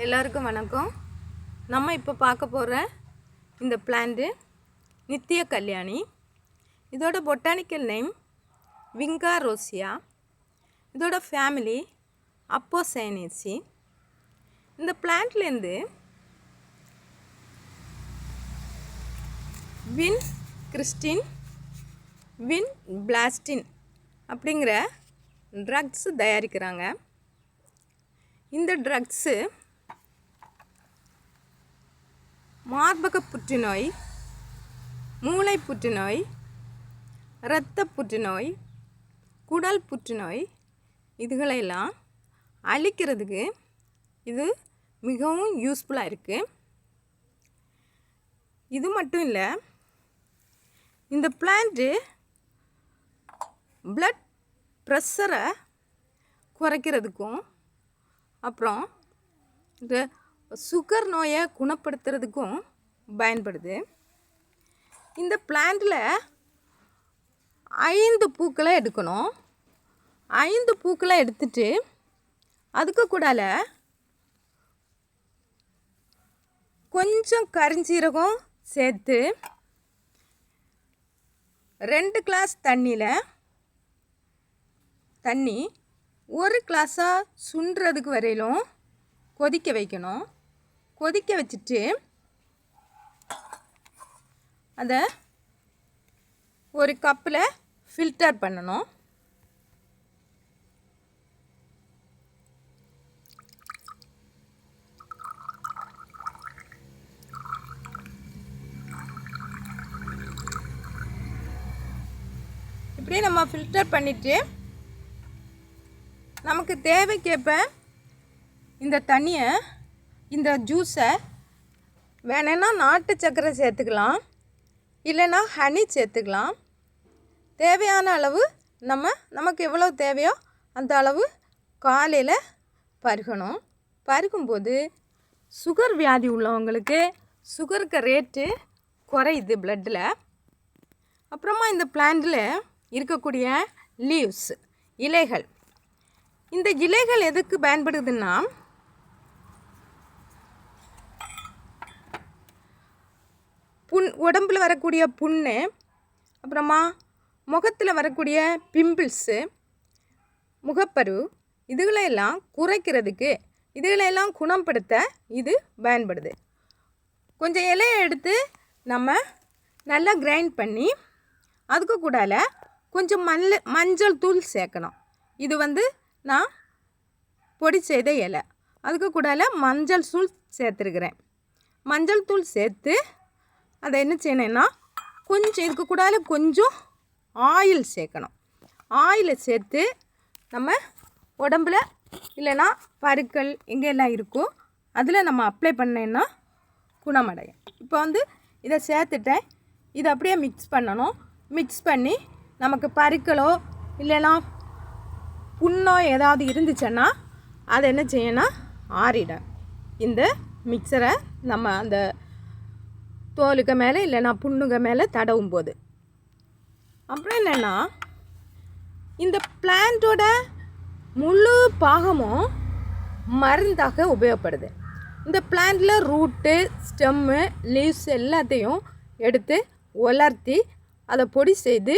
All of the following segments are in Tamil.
எல்லாருக்கும் வணக்கம். நம்ம இப்போ பார்க்க போகிற இந்த பிளான்ட்டு நித்திய கல்யாணி. இதோட பொட்டானிக்கல் நேம் விங்கா ரோசியா இதோட ஃபேமிலி அப்போசைனேசி. இந்த பிளான்ட்லேருந்து வின் கிறிஸ்டின் வின் பிளாஸ்டின் அப்படிங்கிற ட்ரக்ஸ் தயாரிக்கிறாங்க. இந்த ட்ரக்ஸு மார்பக புற்றுநோய் மூளை புற்றுநோய் இரத்த புற்றுநோய் குடல் புற்றுநோய் இதுகளையெல்லாம் அழிக்கிறதுக்கு இது மிகவும் யூஸ்ஃபுல்லாக இருக்குது இது மட்டும் இல்லை இந்த பிளான்ட்டு ப்ளட் ப்ரெஷரை குறைக்கிறதுக்கும் அப்புறம் இந்த சுகர் நோயை குணப்படுத்துறதுக்கும் பயன்படுது. இந்த பிளான்ட்டில் ஐந்து பூக்களை எடுக்கணும். ஐந்து பூக்களை எடுத்துட்டு அதுக்கு கூடால கொஞ்சம் கரிஞ்சீரகம் சேர்த்து ரெண்டு கிளாஸ் தண்ணியில் தண்ணி ஒரு கிளாஸாக சுண்டுறதுக்கு வரையிலும் கொதிக்க வைக்கணும். கொதிக்க வச்சுட்டு அதை ஒரு கப்பில் ஃபில்டர் பண்ணணும். இப்படியே நம்ம ஃபில்டர் பண்ணிவிட்டு நமக்கு தேவைக்கேற்ப இந்த தண்ணியை இந்த ஜூஸை வேணும்னா நாட்டு சர்க்கரை சேர்த்துக்கலாம் இல்லைன்னா ஹனி சேர்த்துக்கலாம். தேவையான அளவு நம்ம நமக்கு எவ்வளோ தேவையோ அந்த அளவு காலையில் பருகணும். பருகும்போது சுகர் வியாதி உள்ளவங்களுக்கு சுகருக்கு ரேட்டு குறையுது பிளட்டில் அப்புறமா இந்த பிளான்ட்டில் இருக்கக்கூடிய லீவ்ஸ் இலைகள். இந்த இலைகள் எதுக்கு பயன்படுதுன்னா உடம்புல வரக்கூடிய புண்ணு அப்புறமா முகத்தில் வரக்கூடிய பிம்பிள்ஸு முகப்பரு இதுகளையெல்லாம் குறைக்கிறதுக்கு இதுகளையெல்லாம் குணப்படுத்த இது பயன்படுது. கொஞ்சம் இலையை எடுத்து நம்ம நல்லா கிரைண்ட் பண்ணி அதுக்கு கூடால கொஞ்சம் மல்ல மஞ்சள் தூள் சேர்க்கணும். இது வந்து நான் பொடி செய்த இலை. அதுக்கு கூடால மஞ்சள் தூள் சேர்த்துருக்குறேன். மஞ்சள் தூள் சேர்த்து அதை என்ன செய்யணும்னா கொஞ்சம் இதுக்கு கூடால கொஞ்சம் ஆயில் சேர்க்கணும். ஆயிலை சேர்த்து நம்ம உடம்புல இல்லைன்னா பருக்கள் எங்கெல்லாம் இருக்கோ அதில் நம்ம அப்ளை பண்ணேன்னா குணமடையும். இப்போ வந்து இதை சேர்த்துட்டேன். இதை அப்படியே மிக்ஸ் பண்ணணும். மிக்ஸ் பண்ணி நமக்கு பருக்களோ இல்லைன்னா புண்ணோ ஏதாவது இருந்துச்சுன்னா அதை என்ன செய்யணும் ஆறிடும் இந்த மிக்சரை நம்ம அந்த தோலுக்கு மேலே இல்லைன்னா புண்ணுங்க மேலே தடவும் போது. அப்புறம் என்னென்னா இந்த பிளான்ட்டோட முழு பாகமும் மருந்தாக உபயோகப்படுது. இந்த பிளான்ட்டில் ரூட்டு ஸ்டெம்மு லீவ்ஸ் எல்லாத்தையும் எடுத்து உலர்த்தி அதை பொடி செய்து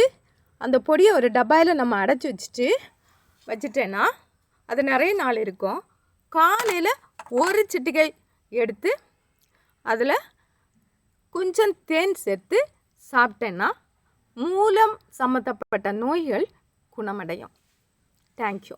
அந்த பொடியை ஒரு டப்பாயில் நம்ம அடைச்சி வச்சுட்டு வச்சுட்டேன்னா அது நிறைய நாள் இருக்கும். காலையில் ஒரு சிட்டிகை எடுத்து அதில் கொஞ்சம் தேன் சேர்த்து சாப்பிட்டேன்னா மூலம் சம்மந்தப்பட்ட நோய்கள் குணமடையும். தேங்க்யூ